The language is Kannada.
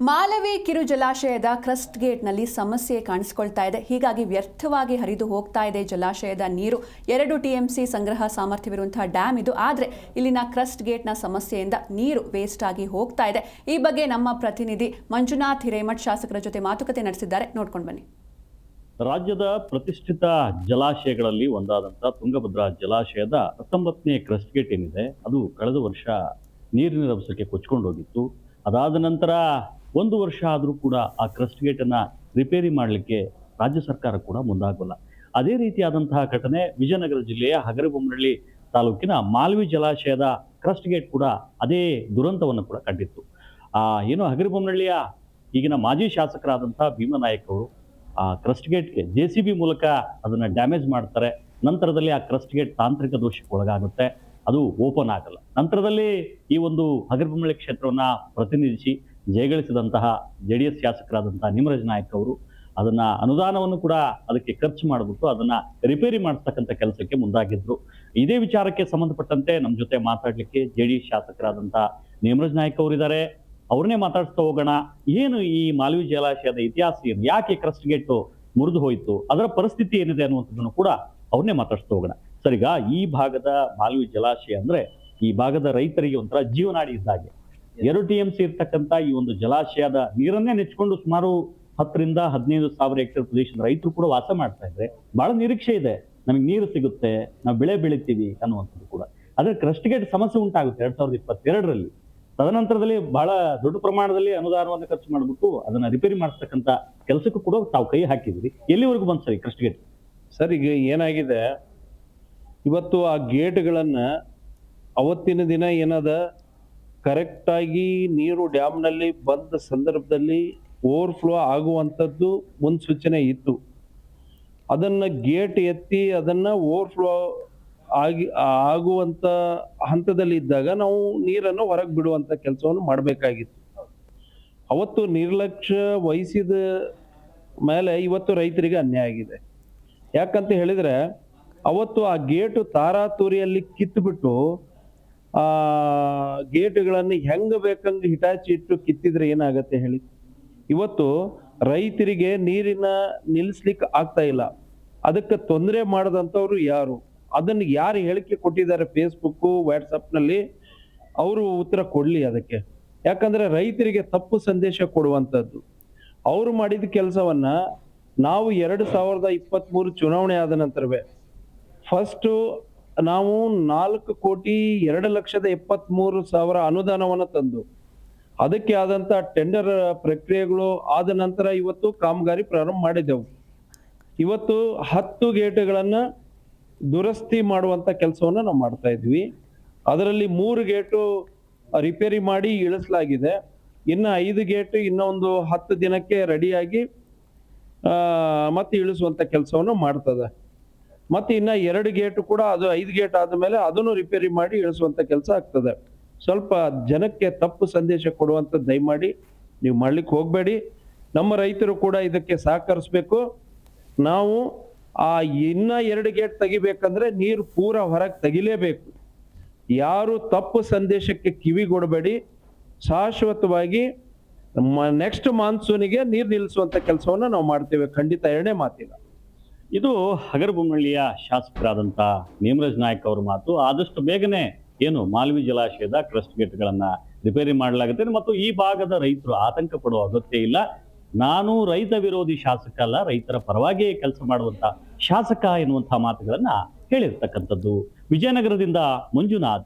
ಮಾಲವಿ ಕಿರು ಜಲಾಶಯದ ಕ್ರಸ್ಟ್ ಗೇಟ್ನಲ್ಲಿ ಸಮಸ್ಯೆ ಕಾಣಿಸಿಕೊಳ್ತಾ ಇದೆ. ಹೀಗಾಗಿ ವ್ಯರ್ಥವಾಗಿ ಹರಿದು ಹೋಗ್ತಾ ಇದೆ ಜಲಾಶಯದ ನೀರು. ಎರಡು ಟಿಎಂಸಿ ಸಂಗ್ರಹ ಸಾಮರ್ಥ್ಯವಿರುವಂತಹ ಡ್ಯಾಮ್ ಇದು. ಆದರೆ ಇಲ್ಲಿನ ಕ್ರಸ್ಟ್ ಗೇಟ್ನ ಸಮಸ್ಯೆಯಿಂದ ನೀರು ವೇಸ್ಟ್ ಆಗಿ ಹೋಗ್ತಾ ಇದೆ. ಈ ಬಗ್ಗೆ ನಮ್ಮ ಪ್ರತಿನಿಧಿ ಮಂಜುನಾಥ್ ಹಿರೇಮಠ್ ಶಾಸಕರ ಜೊತೆ ಮಾತುಕತೆ ನಡೆಸಿದ್ದಾರೆ. ನೋಡ್ಕೊಂಡು ಬನ್ನಿ. ರಾಜ್ಯದ ಪ್ರತಿಷ್ಠಿತ ಜಲಾಶಯಗಳಲ್ಲಿ ಒಂದಾದಂಥ ತುಂಗಭದ್ರಾ ಜಲಾಶಯದ ಹತ್ತೊಂಬತ್ತನೇ ಕ್ರಸ್ಟ್ ಗೇಟ್ ಏನಿದೆ, ಅದು ಕಳೆದ ವರ್ಷ ನೀರಿನ ರಭಸಕ್ಕೆ ಕೊಚ್ಕೊಂಡು ಹೋಗಿತ್ತು. ಅದಾದ ನಂತರ ಒಂದು ವರ್ಷ ಆದರೂ ಕೂಡ ಆ ಕ್ರಸ್ಟ್ ಗೇಟನ್ನು ರಿಪೇರಿ ಮಾಡಲಿಕ್ಕೆ ರಾಜ್ಯ ಸರ್ಕಾರ ಕೂಡ ಮುಂದಾಗಲ್ಲ ಅದೇ ರೀತಿಯಾದಂತಹ ಘಟನೆ ವಿಜಯನಗರ ಜಿಲ್ಲೆಯ ಹಗರಿಬೊಮ್ಮನಹಳ್ಳಿ ತಾಲೂಕಿನ ಮಾಲ್ವಿ ಜಲಾಶಯದ ಕ್ರಸ್ಟ್ ಗೇಟ್ ಕೂಡ ಅದೇ ದುರಂತವನ್ನು ಕೂಡ ಕಂಡಿತ್ತು. ಏನು ಹಗರಿಬೊಮ್ಮನಹಳ್ಳಿಯ ಈಗಿನ ಮಾಜಿ ಶಾಸಕರಾದಂಥ ಭೀಮನಾಯಕ್ ಅವರು ಆ ಕ್ರಸ್ಟ್ ಗೇಟ್ಗೆ ಜೆ ಸಿ ಬಿ ಮೂಲಕ ಅದನ್ನು ಡ್ಯಾಮೇಜ್ ಮಾಡ್ತಾರೆ. ನಂತರದಲ್ಲಿ ಆ ಕ್ರಸ್ಟ್ ಗೇಟ್ ತಾಂತ್ರಿಕ ದೋಷಕ್ಕೆ ಒಳಗಾಗುತ್ತೆ. ಅದು ಓಪನ್ ಆಗಲ್ಲ. ನಂತರದಲ್ಲಿ ಈ ಒಂದು ಹಗರಿಬೊಮ್ಮನಹಳ್ಳಿ ಕ್ಷೇತ್ರವನ್ನು ಪ್ರತಿನಿಧಿಸಿ ಜಯಗಳಿಸಿದಂತಹ ಜೆ ಡಿ ಎಸ್ ಶಾಸಕರಾದಂತಹ ನಿಮ್ರಜ್ ನಾಯಕ್ ಅವರು ಅದನ್ನ ಅನುದಾನವನ್ನು ಕೂಡ ಅದಕ್ಕೆ ಖರ್ಚು ಮಾಡಿಬಿಟ್ಟು ಅದನ್ನ ರಿಪೇರಿ ಮಾಡಿಸ್ತಕ್ಕಂಥ ಕೆಲಸಕ್ಕೆ ಮುಂದಾಗಿದ್ರು. ಇದೇ ವಿಚಾರಕ್ಕೆ ಸಂಬಂಧಪಟ್ಟಂತೆ ನಮ್ಮ ಜೊತೆ ಮಾತಾಡಲಿಕ್ಕೆ ಜೆ ಡಿ ಶಾಸಕರಾದಂತಹ ನೇಮರಾಜ್ ನಾಯಕ್ ಅವರಿದ್ದಾರೆ ಅವ್ರನ್ನೇ ಮಾತಾಡಿಸ್ತಾ ಹೋಗೋಣ. ಏನು ಈ ಮಾಲ್ವಿ ಜಲಾಶಯದ ಇತಿಹಾಸ ಏನು? ಯಾಕೆ ಕ್ರಸ್ಟ್ ಗೇಟ್ ಮುರಿದು ಹೋಯಿತು? ಅದರ ಪರಿಸ್ಥಿತಿ ಏನಿದೆ ಅನ್ನುವಂಥದ್ದನ್ನು ಕೂಡ ಅವ್ರನ್ನೇ ಮಾತಾಡಿಸ್ತಾ ಹೋಗೋಣ. ಸರಿಗ? ಈ ಭಾಗದ ಮಾಲ್ವಿ ಜಲಾಶಯ ಅಂದ್ರೆ ಈ ಭಾಗದ ರೈತರಿಗೆ ಒಂಥರ ಜೀವನಾಡಿ ಇದ್ದಾಗೆ. ಎರಡು ಟಿ ಎಂ ಸಿ ಇರ್ತಕ್ಕಂಥ ಈ ಒಂದು ಜಲಾಶಯದ ನೀರನ್ನೇ ನೆಚ್ಕೊಂಡು ಸುಮಾರು ಹತ್ತರಿಂದ ಹದಿನೈದು ಸಾವಿರ ಹೆಕ್ಟೇರ್ ಪ್ರದೇಶದ ರೈತರು ಕೂಡ ವಾಸ ಮಾಡ್ತಾ ಇದ್ರೆ ಬಹಳ ನಿರೀಕ್ಷೆ ಇದೆ. ನಮಗೆ ನೀರು ಸಿಗುತ್ತೆ ನಾವು ಬೆಳೆ ಬೆಳಿತೀವಿ ಅನ್ನುವಂಥದ್ದು ಕೂಡ. ಆದ್ರೆ ಕ್ರಸ್ಟ್ ಗೇಟ್ ಸಮಸ್ಯೆ ಉಂಟಾಗುತ್ತೆ ಎರಡ್ ಸಾವಿರದ ಇಪ್ಪತ್ತೆರಡರಲ್ಲಿ. ತದನಂತರದಲ್ಲಿ ಬಹಳ ದೊಡ್ಡ ಪ್ರಮಾಣದಲ್ಲಿ ಅನುದಾನವನ್ನು ಖರ್ಚು ಮಾಡಿಬಿಟ್ಟು ಅದನ್ನ ರಿಪೇರಿ ಮಾಡಿಸ್ತಕ್ಕಂಥ ಕೆಲಸಕ್ಕೂ ಕೂಡ ತಾವು ಕೈ ಹಾಕಿದ್ರಿ. ಎಲ್ಲಿವರೆಗೂ ಬಂತು ಸರಿ ಕ್ರಸ್ಟ್ ಗೇಟ್ ಸರ್ ಈಗ ಏನಾಗಿದೆ? ಇವತ್ತು ಆ ಗೇಟ್ಗಳನ್ನ ಅವತ್ತಿನ ದಿನ ಏನದ? ಕರೆಕ್ಟಾಗಿ ನೀರು ಡ್ಯಾಮ್ನಲ್ಲಿ ಬಂದ ಸಂದರ್ಭದಲ್ಲಿ ಓವರ್ ಫ್ಲೋ ಆಗುವಂಥದ್ದು ಮುನ್ಸೂಚನೆ ಇತ್ತು. ಅದನ್ನು ಗೇಟ್ ಎತ್ತಿ ಅದನ್ನು ಓವರ್ಫ್ಲೋ ಆಗಿ, ಆಗುವಂಥ ಹಂತದಲ್ಲಿ ಇದ್ದಾಗ ನಾವು ನೀರನ್ನು ಹೊರಗೆ ಬಿಡುವಂಥ ಕೆಲಸವನ್ನು ಮಾಡಬೇಕಾಗಿತ್ತು. ಅವತ್ತು ನಿರ್ಲಕ್ಷ್ಯ ವಹಿಸಿದ ಮೇಲೆ ಇವತ್ತು ರೈತರಿಗೆ ಅನ್ಯಾಯ ಆಗಿದೆ. ಯಾಕಂತ ಹೇಳಿದ್ರೆ ಅವತ್ತು ಆ ಗೇಟು ತಾರಾತುರಿಯಲ್ಲಿ ಕಿತ್ತುಬಿಟ್ಟು ಆ, ಗೇಟುಗಳನ್ನು ಹೆಂಗ ಬೇಕಂಗ ಹಿಟಾಚಿ ಇಟ್ಟು ಕಿತ್ತಿದ್ರೆ ಏನಾಗತ್ತೆ ಹೇಳಿ? ಇವತ್ತು ರೈತರಿಗೆ ನೀರಿನ ನಿಲ್ಲಿಸ್ಲಿಕ್ಕೆ ಆಗ್ತಾ ಇಲ್ಲ. ಅದಕ್ಕೆ ತೊಂದರೆ ಮಾಡದಂಥವ್ರು ಯಾರು? ಅದನ್ನು ಯಾರು ಹೇಳಿಕೆ ಕೊಟ್ಟಿದ್ದಾರೆ ಫೇಸ್ಬುಕ್ಕು, ವಾಟ್ಸಪ್ನಲ್ಲಿ? ಅವರು ಉತ್ತರ ಕೊಡಲಿ ಅದಕ್ಕೆ. ಯಾಕಂದ್ರೆ ರೈತರಿಗೆ ತಪ್ಪು ಸಂದೇಶ ಕೊಡುವಂಥದ್ದು. ಅವರು ಮಾಡಿದ ಕೆಲಸವನ್ನ ನಾವು ಎರಡು ಸಾವಿರದ ಇಪ್ಪತ್ತ್ಮೂರು ಚುನಾವಣೆ ಆದ ನಂತರವೇ, ಫಸ್ಟು ನಾವು ನಾಲ್ಕು ಕೋಟಿ ಎರಡು ಲಕ್ಷದ ಎಪ್ಪತ್ತ್ಮೂರು ಸಾವಿರ ಅನುದಾನವನ್ನು ತಂದು, ಅದಕ್ಕೆ ಆದಂಥ ಟೆಂಡರ್ ಪ್ರಕ್ರಿಯೆಗಳು ಆದ ನಂತರ ಇವತ್ತು ಕಾಮಗಾರಿ ಪ್ರಾರಂಭ ಮಾಡಿದೆವು. ಇವತ್ತು ಹತ್ತು ಗೇಟುಗಳನ್ನು ದುರಸ್ತಿ ಮಾಡುವಂಥ ಕೆಲಸವನ್ನು ನಾವು ಮಾಡ್ತಾ ಇದ್ವಿ. ಅದರಲ್ಲಿ ಮೂರು ಗೇಟು ರಿಪೇರಿ ಮಾಡಿ ಇಳಿಸಲಾಗಿದೆ. ಇನ್ನು ಐದು ಗೇಟ್ ಇನ್ನೊಂದು ಹತ್ತು ದಿನಕ್ಕೆ ರೆಡಿಯಾಗಿ ಮತ್ತೆ ಇಳಿಸುವಂಥ ಕೆಲಸವನ್ನು ಮಾಡ್ತದೆ. ಮತ್ತೆ ಇನ್ನ ಎರಡು ಗೇಟ್ ಕೂಡ ಅದು ಐದು ಗೇಟ್ ಆದಮೇಲೆ ಅದನ್ನು ರಿಪೇರಿ ಮಾಡಿ ಇಳಿಸುವಂಥ ಕೆಲಸ ಆಗ್ತದೆ. ಸ್ವಲ್ಪ ಜನಕ್ಕೆ ತಪ್ಪು ಸಂದೇಶ ಕೊಡುವಂಥದ್ದು ದಯಮಾಡಿ ನೀವು ಮಾಡ್ಲಿಕ್ಕೆ ಹೋಗಬೇಡಿ. ನಮ್ಮ ರೈತರು ಕೂಡ ಇದಕ್ಕೆ ಸಹಕರಿಸ್ಬೇಕು. ನಾವು ಆ ಇನ್ನ ಎರಡು ಗೇಟ್ ತೆಗಿಬೇಕಂದ್ರೆ ನೀರು ಪೂರ ಹೊರಗೆ ತೆಗಿಲೇಬೇಕು. ಯಾರು ತಪ್ಪು ಸಂದೇಶಕ್ಕೆ ಕಿವಿಗೊಡಬೇಡಿ ಶಾಶ್ವತವಾಗಿ ನೆಕ್ಸ್ಟ್ ಮಾನ್ಸೂನಿಗೆ ನೀರು ನಿಲ್ಲಿಸುವಂತ ಕೆಲಸವನ್ನ ನಾವು ಮಾಡ್ತೇವೆ. ಖಂಡಿತ ಎರಡನೇ ಮಾತಿಲ್ಲ. ಇದು ಹಗರಬೊಮ್ಮಳ್ಳಿಯ ಶಾಸಕರಾದಂಥ ನೇಮರಾಜ್ ನಾಯಕ್ ಅವರ ಮಾತು. ಆದಷ್ಟು ಬೇಗನೆ ಏನು ಮಾಲ್ವಿ ಜಲಾಶಯದ ಕ್ರಸ್ಟ್ ಗೇಟ್ಗಳನ್ನು ರಿಪೇರಿ ಮಾಡಲಾಗುತ್ತೆ. ಮತ್ತು ಈ ಭಾಗದ ರೈತರು ಆತಂಕ ಪಡುವ ಅಗತ್ಯ ಇಲ್ಲ. ನಾನು ರೈತ ವಿರೋಧಿ ಶಾಸಕ ಅಲ್ಲ, ರೈತರ ಪರವಾಗಿಯೇ ಕೆಲಸ ಮಾಡುವಂಥ ಶಾಸಕ ಎನ್ನುವಂಥ ಮಾತುಗಳನ್ನು ಹೇಳಿರ್ತಕ್ಕಂಥದ್ದು. ವಿಜಯನಗರದಿಂದ ಮಂಜುನಾಥ್.